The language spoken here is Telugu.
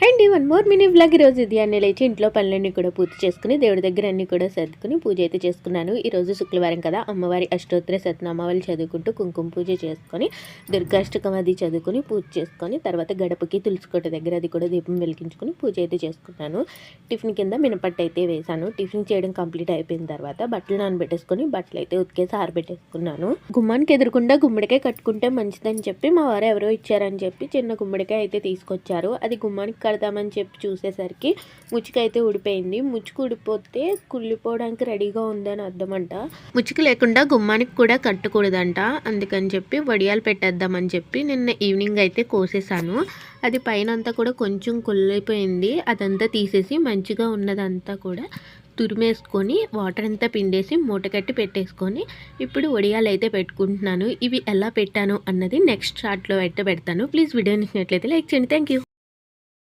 Hey అండి వన్ మోర్ మినీ వ్లాగ్ ఈరోజు ఇది. అన్నీ లేచి ఇంట్లో పనులన్నీ కూడా పూర్తి చేసుకుని దేవుడి దగ్గర అన్ని కూడా సర్దుకుని పూజ అయితే చేసుకున్నాను. ఈరోజు శుక్రవారం కదా. అమ్మవారి అష్టోత్తర సత్నామావళి చదువుకుంటూ కుంకుమ పూజ చేసుకొని దుర్గాష్టకం అది చదువుకుని పూజ చేసుకొని తర్వాత గడపకి తులసికోట దగ్గర అది కూడా దీపం వెలిగించుకుని పూజ అయితే చేసుకున్నాను. టిఫిన్ కింద మినపట్టు అయితే వేశాను. టిఫిన్ చేయడం కంప్లీట్ అయిపోయిన తర్వాత బట్టలు నానబెట్టేసుకొని బట్టలు అయితే ఉతికేసి ఆరబెట్టేసుకున్నాను. గుమ్మానికి ఎదురుకుండా గుమ్మడికాయ కట్టుకుంటే మంచిదని చెప్పి మా వారు ఎవరో ఇచ్చారని చెప్పి చిన్న గుమ్మడికాయ అయితే తీసుకొచ్చారు. అది గుమ్మానికి కడదామని చెప్పి చూసేసరికి ముచ్చుకైతే అయితే ఊడిపోయింది. ముచ్చుకు ఊడిపోతే కుళ్ళిపోవడానికి రెడీగా ఉందని అర్థమంట. ముచ్చుకు లేకుండా గుమ్మానికి కూడా కట్టకూడదంట. అందుకని చెప్పి వడియాలు పెట్టేద్దామని చెప్పి నిన్న ఈవినింగ్ అయితే కోసేసాను అది పైన అంతా కూడా కొంచెం కుళ్ళైపోయింది. అదంతా తీసేసి మంచిగా ఉన్నదంతా కూడా తురిమేసుకొని వాటర్ అంతా పిండేసి మూటకట్టి పెట్టేసుకొని ఇప్పుడు వడియాలు అయితే పెట్టుకుంటున్నాను. ఇవి ఎలా పెట్టాను అన్నది నెక్స్ట్ షార్ట్లో అయితే పెడతాను. ప్లీజ్ వీడియో నచ్చినట్లయితే లైక్ చేయండి. Thank you